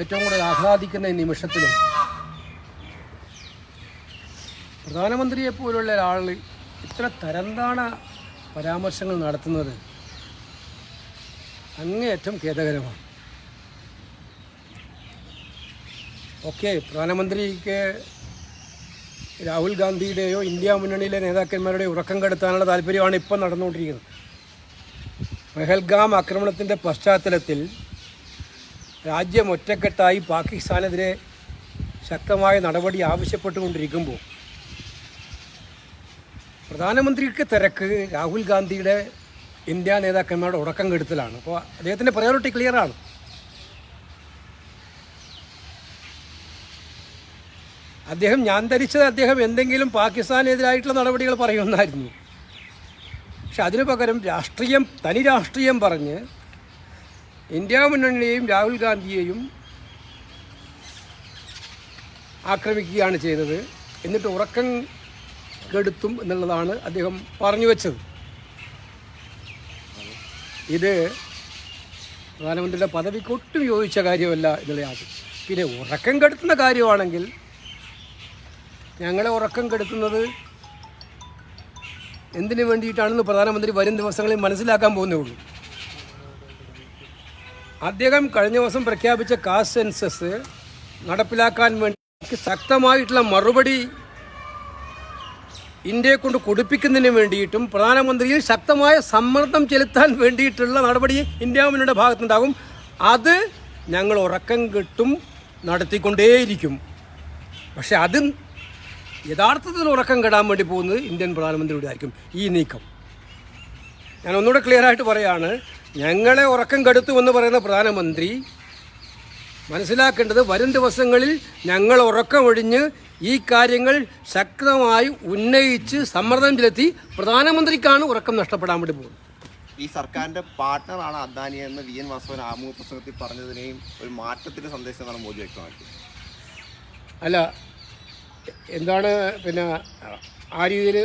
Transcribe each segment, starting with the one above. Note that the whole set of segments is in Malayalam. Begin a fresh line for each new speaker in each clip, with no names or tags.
ഏറ്റവും കൂടുതൽ ആഹ്ലാദിക്കുന്ന ഈ നിമിഷത്തിൽ പ്രധാനമന്ത്രിയെ പോലുള്ള ഒരാൾ ഇത്ര തരംതാണ പരാമർശങ്ങൾ നടത്തുന്നത് അങ്ങേയറ്റം ഖേദകരമാണ്. ഓക്കെ പ്രധാനമന്ത്രിക്ക് രാഹുൽ ഗാന്ധിയുടെയോ ഇന്ത്യ മുന്നണിയിലെ നേതാക്കന്മാരുടെയോ ഉറക്കം കെടുത്താനുള്ള താല്പര്യമാണ് ഇപ്പം നടന്നുകൊണ്ടിരിക്കുന്നത്. പെഹൽഗാം ആക്രമണത്തിന്റെ പശ്ചാത്തലത്തിൽ രാജ്യം ഒറ്റക്കെട്ടായി പാകിസ്ഥാനെതിരെ ശക്തമായ നടപടി ആവശ്യപ്പെട്ടുകൊണ്ടിരിക്കുമ്പോൾ പ്രധാനമന്ത്രിക്ക് തിരക്ക് രാഹുൽ ഗാന്ധിയുടെ ഇന്ത്യ നേതാക്കന്മാരുടെ ഉറക്കം കെടുത്തലാണ്. അപ്പോൾ അദ്ദേഹത്തിന്റെ പ്രയോറിറ്റി ക്ലിയറാണ് അദ്ദേഹം ഞാൻ ധരിച്ചത് അദ്ദേഹം എന്തെങ്കിലും പാകിസ്ഥാനെതിരായിട്ടുള്ള നടപടികൾ പറയുമെന്നായിരുന്നു. പക്ഷെ അതിനു പകരം രാഷ്ട്രീയം തനി രാഷ്ട്രീയം പറഞ്ഞ് ഇന്ത്യ മുന്നണിയെയും രാഹുൽ ഗാന്ധിയെയും ആക്രമിക്കുകയാണ് ചെയ്തത്. എന്നിട്ട് ഉറക്കം കെടുത്തും എന്നുള്ളതാണ് അദ്ദേഹം പറഞ്ഞു വെച്ചത്. ഇത് പ്രധാനമന്ത്രിയുടെ പദവിക്ക് ഒട്ടും യോജിച്ച കാര്യമല്ല എന്നുള്ളതാണ് പിന്നെ ഉറക്കം കെടുത്തുന്ന കാര്യമാണെങ്കിൽ ഞങ്ങളെ ഉറക്കം കെടുത്തുന്നത് എന്തിനു വേണ്ടിയിട്ടാണെന്ന് പ്രധാനമന്ത്രി വരും ദിവസങ്ങളിൽ മനസ്സിലാക്കാൻ പോകുന്നേ ഉള്ളൂ. അദ്ദേഹം കഴിഞ്ഞ ദിവസം പ്രഖ്യാപിച്ച കാസ്റ്റ് സെൻസസ് നടപ്പിലാക്കാൻ വേണ്ടി ശക്തമായിട്ടുള്ള മറുപടി ഇന്ത്യയെ കൊണ്ട് കൊടുപ്പിക്കുന്നതിന് വേണ്ടിയിട്ടും പ്രധാനമന്ത്രിയിൽ ശക്തമായ സമ്മർദ്ദം ചെലുത്താൻ വേണ്ടിയിട്ടുള്ള നടപടി ഇന്ത്യ മുന്നണിയുടെ ഭാഗത്തുണ്ടാകും അത് ഞങ്ങൾ ഉറക്കം കെട്ടും നടത്തിക്കൊണ്ടേയിരിക്കും. പക്ഷെ അത് യഥാർത്ഥത്തിൽ ഉറക്കം കെടാൻ വേണ്ടി പോകുന്നത് ഇന്ത്യൻ പ്രധാനമന്ത്രിയുടെ ആയിരിക്കും. ഈ നീക്കം. ഞാൻ ഒന്നുകൂടെ ക്ലിയർ ആയിട്ട് പറയാണ്. ഞങ്ങളെ ഉറക്കം കെടുത്തുമെന്ന് പറയുന്ന പ്രധാനമന്ത്രി മനസ്സിലാക്കേണ്ടത് വരും ദിവസങ്ങളിൽ ഞങ്ങൾ ഉറക്കമൊഴിഞ്ഞ് ഈ കാര്യങ്ങൾ ശക്തമായി ഉന്നയിച്ച് സമ്മർദ്ദം ചെലുത്തി പ്രധാനമന്ത്രിക്കാണ് ഉറക്കം നഷ്ടപ്പെടാൻ വേണ്ടി പോകുന്നത്
ഈ സർക്കാരിന്റെ പാർട്ട്ണറാണ് അദാനി എന്ന് വി എൻ വാസവൻ ആമുഖ പ്രസംഗത്തിൽ പറഞ്ഞതിനെയും ഒരു മാറ്റത്തിന്റെ സന്ദേശം എന്നാണ് മോദി വ്യക്തമാക്കി
അല്ല എന്താണ് പിന്നെ ആ രീതിയിൽ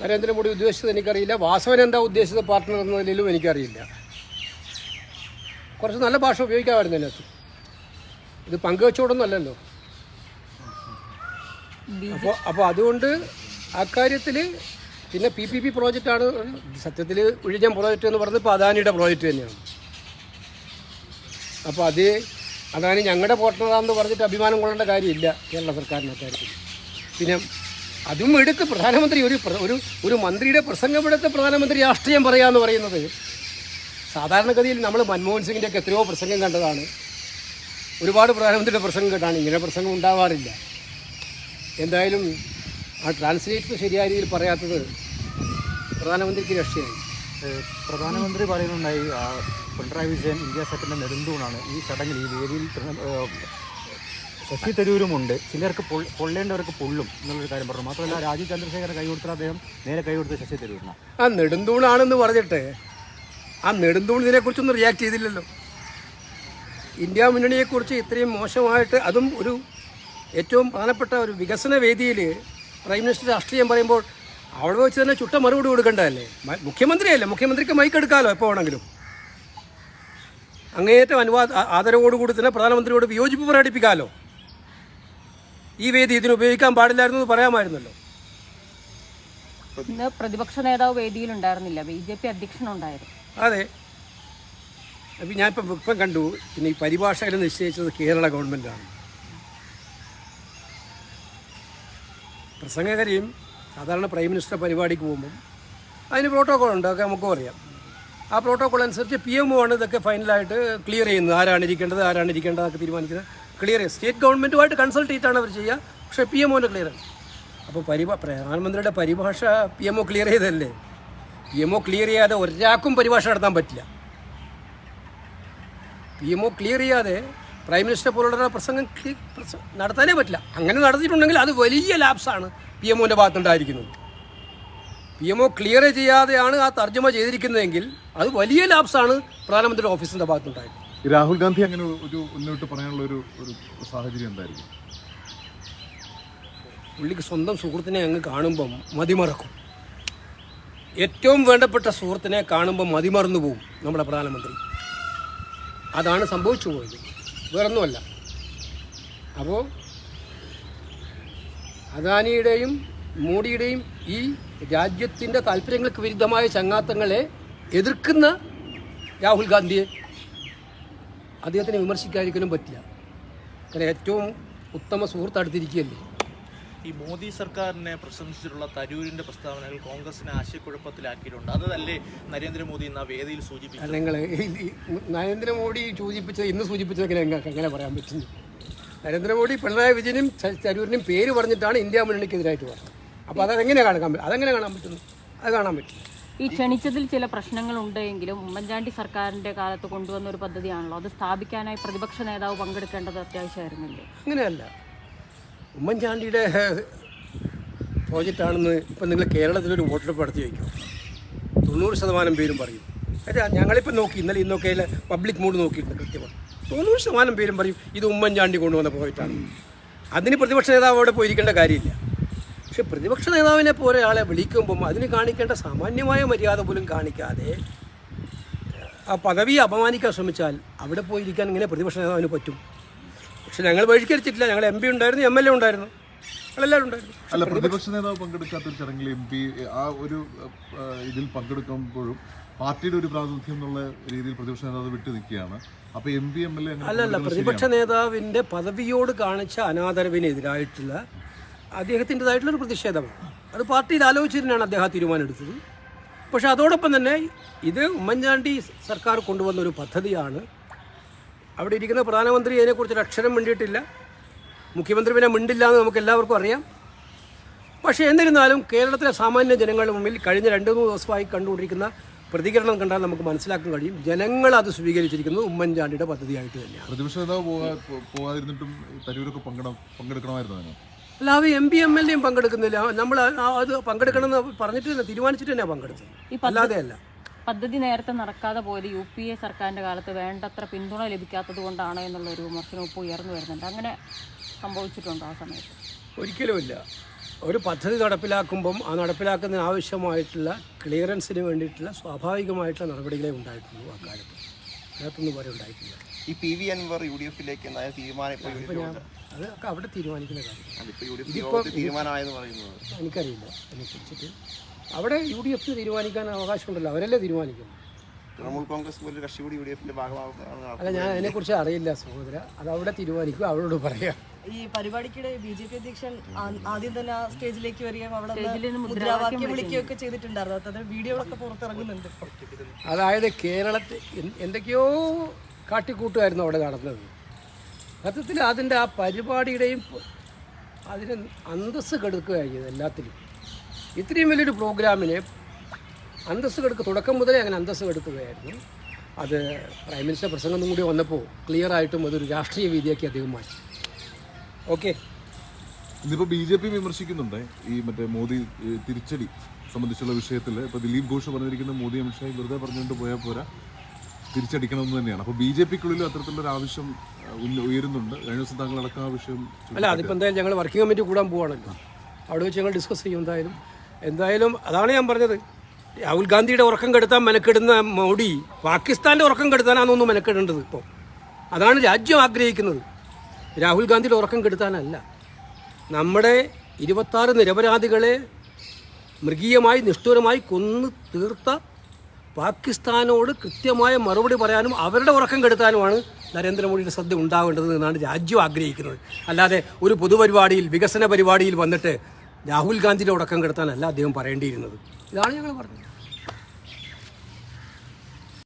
നരേന്ദ്രമോദി ഉദ്ദേശിച്ചത് എനിക്കറിയില്ല. വാസവൻ എന്താ ഉദ്ദേശിച്ചത് പാർട്ട്ണർ നിലയിലും എനിക്കറിയില്ല. കുറച്ച് നല്ല ഭാഷ ഉപയോഗിക്കാമായിരുന്നു അതിനകത്ത്. ഇത് പങ്കുവെച്ചോടൊന്നും അല്ലല്ലോ. അപ്പോൾ അപ്പോൾ അതുകൊണ്ട് അക്കാര്യത്തിൽ പിന്നെ പി പി പി പ്രോജക്റ്റാണ് സത്യത്തിൽ ഉഴിഞ്ഞം പ്രോജക്റ്റ് എന്ന് പറയുന്നത് ഇപ്പോൾ അദാനിയുടെ പ്രോജക്റ്റ് തന്നെയാണ്. അപ്പോൾ അത് അതാണ് ഞങ്ങളുടെ പോർട്ടറാന്ന് പറഞ്ഞിട്ട് അഭിമാനം കൊള്ളേണ്ട കാര്യമില്ല കേരള സർക്കാരിന്റെ കാര്യത്തിൽ പിന്നെ അതും എടുത്ത് പ്രധാനമന്ത്രി ഒരു ഒരു ഒരു മന്ത്രിയുടെ പ്രസംഗമെടുത്ത് പ്രധാനമന്ത്രി രാഷ്ട്രീയം പറയാന്ന് പറയുന്നത്. സാധാരണഗതിയിൽ നമ്മൾ മൻമോഹൻ സിംഗിന്റെ ഒക്കെ എത്രയോ പ്രസംഗം കണ്ടതാണ്. ഒരുപാട് പ്രധാനമന്ത്രിയുടെ പ്രസംഗം കേട്ടാണ്. ഇങ്ങനെ പ്രസംഗം ഉണ്ടാവാറില്ല. എന്തായാലും ആ ട്രാൻസ്ലേറ്റ് ശരിയായ രീതിയിൽ പറയാത്തത് പ്രധാനമന്ത്രിക്ക് രക്ഷയായി.
പ്രധാനമന്ത്രി പറയുന്നുണ്ടായി പിണറായി വിജയൻ ഇന്ത്യ സെറ്റിന്റെ നെടുന്തൂണാണ്. ഈ ചടങ്ങിൽ ഈ വേദിയിൽ ശശി തരൂരുമുണ്ട് ചിലർക്ക് പൊള്ളേണ്ടവർക്ക് പൊള്ളും എന്നുള്ളൊരു കാര്യം പറഞ്ഞു. മാത്രമല്ല രാജീവ് ചന്ദ്രശേഖരൻ കൈ കൊടുത്താൽ അദ്ദേഹം നേരെ കൈ കൊടുത്ത് ശശി തരൂരിനാണ്
ആ നെടുന്തൂണാണെന്ന് പറഞ്ഞിട്ട് ആ നെടുന്തൂൺ ഇതിനെക്കുറിച്ചൊന്നും റിയാക്ട് ചെയ്തില്ലല്ലോ. ഇന്ത്യ മുന്നണിയെക്കുറിച്ച് ഇത്രയും മോശമായിട്ട് അതും ഒരു ഏറ്റവും പ്രധാനപ്പെട്ട ഒരു വികസന വേദിയിൽ പ്രൈം മിനിസ്റ്റർ രാഷ്ട്രീയം പറയുമ്പോൾ അവിടെ വെച്ച് തന്നെ ചുട്ട മറുപടി കൊടുക്കേണ്ടതല്ലേ? മുഖ്യമന്ത്രിയല്ലേ? മുഖ്യമന്ത്രിക്ക് മൈക്ക് എടുക്കാമല്ലോ എപ്പോൾ വേണമെങ്കിലും? അങ്ങേയറ്റം അനുവാദ ആദരവോടുകൂടി തന്നെ പ്രധാനമന്ത്രിയോട് വിയോജിപ്പ് പ്രകടിപ്പിക്കാമല്ലോ ഈ വേദി ഇതിന് ഉപയോഗിക്കാൻ പാടില്ലായിരുന്നു എന്ന് പറയാമായിരുന്നല്ലോ.
ഇന്ന് പ്രതിപക്ഷ നേതാവ് വേദിയിൽ ഉണ്ടായിരുന്നില്ല ബി ജെ പി അധ്യക്ഷനുണ്ടായിരുന്നു.
അതെ. അപ്പം ഞാനിപ്പം ഇപ്പം കണ്ടു പിന്നെ ഈ പരിഭാഷയിൽ നിശ്ചയിച്ചത് കേരള ഗവൺമെന്റാണ് പ്രസംഗകരെയും സാധാരണ പ്രൈം മിനിസ്റ്റർ പരിപാടിക്ക് പോകുമ്പം അതിന് പ്രോട്ടോകോൾ ഉണ്ട് അതൊക്കെ നമുക്കും അറിയാം. ആ പ്രോട്ടോകോൾ അനുസരിച്ച് പി എം ആണ് ഇതൊക്കെ ഫൈനലായിട്ട് ക്ലിയർ ചെയ്യുന്നത്. ആരാണ് ഇരിക്കേണ്ടത് ആരാണ് ഇരിക്കേണ്ടത് അതൊക്കെ തീരുമാനിക്കുന്നത്. ക്ലിയർ ചെയ്യുക സ്റ്റേറ്റ് ഗവൺമെന്റുമായിട്ട് കൺസൾട്ട് ചെയ്തിട്ടാണ് അവർ ചെയ്യുക. പക്ഷേ പി എം ഒന്റെ ക്ലിയർ ആണ് അപ്പോൾ പരിഭാ പ്രധാനമന്ത്രിയുടെ പരിഭാഷ പി എം ഒ ക്ലിയർ ചെയ്തല്ലേ പി എം ഒ ക്ലിയർ ചെയ്യാതെ ഒരാൾക്കും പരിഭാഷ നടത്താൻ പറ്റില്ല. പി എം ഒ ക്ലിയർ ചെയ്യാതെ പ്രൈം മിനിസ്റ്റർ പോലുള്ള പ്രസംഗം നടത്താനേ പറ്റില്ല. അങ്ങനെ നടത്തിയിട്ടുണ്ടെങ്കിൽ അത് വലിയ ലാപ്സാണ് പി എം ഒന്റെ ഭാഗത്തുണ്ടായിരിക്കുന്നത്. പി എം ഒ ക്ലിയർ ചെയ്യാതെയാണ് ആ തർജമ ചെയ്തിരിക്കുന്നതെങ്കിൽ അത് വലിയ ലാപ്സാണ് പ്രധാനമന്ത്രിയുടെ ഓഫീസിന്റെ ഭാഗത്തുണ്ടായത്
രാഹുൽ ഗാന്ധി അങ്ങനെ ഒരു മുന്നോട്ട് പറയാനുള്ള ഒരു ഒരു സാഹചര്യം എന്തായിരിക്കും?
പുള്ളിക്ക് സ്വന്തം സുഹൃത്തിനെ അങ്ങ് കാണുമ്പം മതിമറക്കും. ഏറ്റവും വേണ്ടപ്പെട്ട സുഹൃത്തിനെ കാണുമ്പോൾ മതിമറന്നു പോകും നമ്മുടെ പ്രധാനമന്ത്രി. അതാണ് സംഭവിച്ചു പോയത്. വേറൊന്നുമല്ല. അപ്പോൾ അദാനിയുടെയും മോഡിയുടെയും ഈ രാജ്യത്തിന്റെ താല്പര്യങ്ങൾക്ക് വിരുദ്ധമായ ചങ്ങാത്തങ്ങളെ എതിർക്കുന്ന രാഹുൽ ഗാന്ധിയെ അദ്ദേഹത്തിനെ വിമർശിക്കാതിരിക്കാനും പറ്റില്ല. കാരണം ഏറ്റവും ഉത്തമ സുഹൃത്ത് അടുത്തിരിക്കുകയല്ലേ?
ഈ മോദി സർക്കാരിനെ പ്രശംസിച്ചിട്ടുള്ള തരൂരിന്റെ പ്രസ്താവനകൾ കോൺഗ്രസിനെ ആശയക്കുഴപ്പത്തിലാക്കിയിട്ടുണ്ട്. അതല്ലേ നരേന്ദ്രമോദി ഇന്ന് ആ വേദിയിൽ സൂചിപ്പിച്ചു
നിങ്ങൾ നരേന്ദ്രമോദി സൂചിപ്പിച്ചത് ഇന്ന് സൂചിപ്പിച്ചത് ഞങ്ങൾക്ക് അങ്ങനെ എങ്ങനെ പറയാൻ പറ്റുന്നു? നരേന്ദ്രമോദി പിണറായി വിജയനും തരൂരിനും പേര് പറഞ്ഞിട്ടാണ് ഇന്ത്യ മുന്നണിക്കെതിരായിട്ട് പറഞ്ഞത് അപ്പോൾ അതെങ്ങനെ കാണാൻ പറ്റും അതെങ്ങനെ കാണാൻ പറ്റുന്നു? അത് കാണാൻ പറ്റില്ല
ഈ ക്ഷണിച്ചതിൽ ചില പ്രശ്നങ്ങൾ ഉണ്ടെങ്കിലും ഉമ്മൻചാണ്ടി സർക്കാരിന്റെ കാലത്ത് കൊണ്ടുവന്ന ഒരു പദ്ധതിയാണല്ലോ. അത് സ്ഥാപിക്കാനായി പ്രതിപക്ഷ നേതാവ് പങ്കെടുക്കേണ്ടത് അത്യാവശ്യമായിരുന്നില്ലേ?
അങ്ങനെയല്ല ഉമ്മൻചാണ്ടിയുടെ പ്രോജക്റ്റാണെന്ന് ഇപ്പം നിങ്ങൾ കേരളത്തിലൊരു വോട്ടെടുപ്പ് നടത്തി വയ്ക്കും തൊണ്ണൂറ് ശതമാനം പേരും പറയും. അല്ല ഞങ്ങളിപ്പോൾ നോക്കി ഇന്നലെ ഇന്നൊക്കെ പബ്ലിക് മൂഡ് നോക്കിയിട്ടുണ്ട് കൃത്യമായി തൊണ്ണൂറ് ശതമാനം പേരും പറയും ഇത് ഉമ്മൻചാണ്ടി കൊണ്ടുവന്ന പ്രോജക്റ്റാണ്. അതിന് പ്രതിപക്ഷ നേതാവ് അവിടെ പോയിരിക്കേണ്ട കാര്യമില്ല. പക്ഷെ പ്രതിപക്ഷ നേതാവിനെ പോലെ ആളെ വിളിക്കുമ്പം അതിന് കാണിക്കേണ്ട സാമാന്യമായ മര്യാദ പോലും കാണിക്കാതെ ആ പദവിയെ അപമാനിക്കാൻ ശ്രമിച്ചാൽ അവിടെ പോയിരിക്കാൻ ഇങ്ങനെ പ്രതിപക്ഷ നേതാവിന് പറ്റും. പക്ഷെ ഞങ്ങൾ ബഹിഷ്കരിച്ചിട്ടില്ല. ഞങ്ങൾ എം പി ഉണ്ടായിരുന്നു എം എൽ എ ഉണ്ടായിരുന്നു. ഞങ്ങളെല്ലാവരും ഉണ്ടായിരുന്നു.
അല്ല പ്രതിപക്ഷ നേതാവ് പങ്കെടുക്കാത്ത ഒരു ചടങ്ങിൽ എം പി ആ ഒരു ഇതിൽ പങ്കെടുക്കുമ്പോഴും പാർട്ടിയുടെ ഒരു പ്രാതിനിധ്യം എന്നുള്ള രീതിയിൽ പ്രതിപക്ഷ നേതാവ് വിട്ടു നിൽക്കുകയാണ്. അപ്പൊ M P M L A
അല്ലല്ല പ്രതിപക്ഷ നേതാവിന്റെ പദവിയോട് കാണിച്ച അനാദരവിനെതിരായിട്ടുള്ള അദ്ദേഹത്തിന്റെതായിട്ടുള്ളൊരു പ്രതിഷേധമാണ് അത് പാർട്ടിയിൽ ആലോചിച്ചതിനാണ് അദ്ദേഹം ആ തീരുമാനം എടുത്തത് പക്ഷേ അതോടൊപ്പം തന്നെ ഇത് ഉമ്മൻചാണ്ടി സർക്കാർ കൊണ്ടുവന്ന ഒരു പദ്ധതിയാണ്. അവിടെ ഇരിക്കുന്ന പ്രധാനമന്ത്രി അതിനെക്കുറിച്ച് ഒരു അക്ഷരം മിണ്ടിയിട്ടില്ല. മുഖ്യമന്ത്രി പിന്നെ മിണ്ടില്ല എന്ന് നമുക്ക് എല്ലാവർക്കും അറിയാം. പക്ഷേ എന്നിരുന്നാലും കേരളത്തിലെ സാമാന്യ ജനങ്ങളുടെ മുമ്പിൽ കഴിഞ്ഞ രണ്ട് മൂന്ന് ദിവസമായി കണ്ടുകൊണ്ടിരിക്കുന്ന പ്രതികരണം കണ്ടാൽ നമുക്ക് മനസ്സിലാക്കാൻ കഴിയും. ജനങ്ങൾ അത് സ്വീകരിച്ചിരിക്കുന്നത് ഉമ്മൻചാണ്ടിയുടെ പദ്ധതിയായിട്ട് തന്നെയാണ്.
പ്രതിപക്ഷ നേതാവ് പോകാതിരുന്നിട്ടും പങ്കെടുക്കണമായിരുന്നു
അല്ലാതെ എം പി എം എൽ എയും പങ്കെടുക്കുന്നില്ല. നമ്മൾ അത് പങ്കെടുക്കണമെന്ന് പറഞ്ഞിട്ട് തന്നെ തീരുമാനിച്ചിട്ട് തന്നെ പങ്കെടുത്തത്. അല്ലാതെ അല്ല.
പദ്ധതി നേരത്തെ നടക്കാതെ പോയത് യു പി എ സർക്കാരിന്റെ കാലത്ത് വേണ്ടത്ര പിന്തുണ ലഭിക്കാത്തത് കൊണ്ടാണ് എന്നുള്ള ഒരു വിമർശനം ഇപ്പോൾ ഉയർന്നു വരുന്നുണ്ട്. അങ്ങനെ സംഭവിച്ചിട്ടുണ്ടോ ആ സമയത്ത്?
ഒരിക്കലുമില്ല ഒരു പദ്ധതി നടപ്പിലാക്കുമ്പം ആ നടപ്പിലാക്കുന്നതിന് ആവശ്യമായിട്ടുള്ള ക്ലിയറൻസിന് വേണ്ടിയിട്ടുള്ള സ്വാഭാവികമായിട്ടുള്ള നടപടികളെ ഉണ്ടായിട്ടുള്ളൂ അക്കാലത്ത് കാലത്ത്. അതിനകത്തൊന്നും വരെ ഉണ്ടായിട്ടില്ല.
ഈ P V Anvar U D എഫിലേക്ക് തീരുമാനം
അതൊക്കെ അവിടെ തീരുമാനിക്കുന്ന കാര്യം.
എഫ്
എനിക്കറിയില്ല. അതിനെക്കുറിച്ചിട്ട് അവിടെ യു ഡി എഫിന് തീരുമാനിക്കാൻ അവകാശമുണ്ടല്ലോ. അവരല്ലേ തീരുമാനിക്കുന്നു
തൃണമൂൽ കോൺഗ്രസ് പോലൊരു കക്ഷി കൂടി യു ഡി എഫിന്റെ ഭാഗമാകുന്നതാണ്
അല്ല ഞാൻ അതിനെക്കുറിച്ച് അറിയില്ല സഹോദര. അത് അവിടെ തീരുമാനിക്കും അവരോട് പറയാം.
ഈ പരിപാടിക്കിടെ ബി ജെ പി അധ്യക്ഷൻ ആദ്യം തന്നെ ആ സ്റ്റേജിലേക്ക് വരികയും അവിടെ മുദ്രാവാക്യം വിളിക്കുകയൊക്കെ ചെയ്തിട്ടുണ്ടായിരുന്നു. അത് വീഡിയോകളൊക്കെ പുറത്തിറങ്ങുന്നുണ്ട്.
അതായത് കേരളത്തിൽ എന്ത് എന്തൊക്കെയോ കാട്ടിക്കൂട്ടുമായിരുന്നു അവിടെ നടന്നത്. സത്യത്തിൽ അതിന്റെ ആ പരിപാടിയുടെയും അതിന് അന്തസ്സ് കെടുക്കുകയായിരുന്നു എല്ലാത്തിലും. ഇത്രയും വലിയൊരു പ്രോഗ്രാമിന് അന്തസ്സ് കെടുക്കുക തുടക്കം മുതലേ അങ്ങനെ അന്തസ്സ് കെടുക്കുകയായിരുന്നു. അത് പ്രൈം മിനിസ്റ്റർ പ്രസംഗം കൂടി വന്നപ്പോൾ ക്ലിയർ ആയിട്ടും അതൊരു രാഷ്ട്രീയ വീതിയാക്കി അദ്ദേഹം മാറ്റി. ഓക്കെ.
ഇന്നിപ്പോൾ ബി ജെ പി വിമർശിക്കുന്നുണ്ട്. ഈ മറ്റേ മോദി തിരിച്ചടി സംബന്ധിച്ചുള്ള വിഷയത്തിൽ ഇപ്പോൾ ദിലീപ് ഘോഷ് പറഞ്ഞിരിക്കുന്ന മോദി അമിത്ഷായി വെറുതെ പറഞ്ഞുകൊണ്ട് പോയാൽ പോരാ. തിരിച്ചടിക്കണമെന്ന് തന്നെയാണ്. അപ്പോൾ ബി ജെ പിക്കുള്ളിൽ അത്തരത്തിലുള്ള ഒരു ആവശ്യം ഉയരുന്നുണ്ട്. കഴിഞ്ഞ ദിവസം താങ്കളടക്കം ആ വിഷയം
അല്ല അതിപ്പോൾ എന്തായാലും ഞങ്ങൾ വർക്കിംഗ് കമ്മിറ്റി കൂടാൻ പോവാണല്ലോ. അവിടെ വെച്ച് ഞങ്ങൾ ഡിസ്കസ് ചെയ്യും എന്തായാലും. എന്തായാലും അതാണ് ഞാൻ പറഞ്ഞത്. രാഹുൽ ഗാന്ധിയുടെ ഉറക്കം കെടുത്താൻ മെനക്കെടുന്ന മോഡി പാകിസ്ഥാന്റെ ഉറക്കം കെടുത്താനാണെന്നൊന്നും മെനക്കെടേണ്ടത് ഇപ്പോൾ അതാണ് രാജ്യം ആഗ്രഹിക്കുന്നത്. രാഹുൽ ഗാന്ധിയുടെ ഉറക്കം കെടുത്താനല്ല. നമ്മുടെ ഇരുപത്താറ് നിരപരാധികളെ മൃഗീയമായി നിഷ്ഠൂരമായി കൊന്നു തീർത്ത പാകിസ്ഥാനോട് കൃത്യമായ മറുപടി പറയാനും അവരുടെ ഉറക്കം കെടുത്താനുമാണ് നരേന്ദ്രമോദിയുടെ ശ്രദ്ധ ഉണ്ടാവേണ്ടത് എന്നാണ് രാജ്യം ആഗ്രഹിക്കുന്നത്. അല്ലാതെ ഒരു പൊതുപരിപാടിയിൽ വികസന പരിപാടിയിൽ വന്നിട്ട് രാഹുൽ ഗാന്ധിയുടെ ഉറക്കം കെടുത്താനല്ല അദ്ദേഹം പറയേണ്ടിയിരുന്നത്. ഇതാണ് ഞങ്ങൾ പറഞ്ഞത്.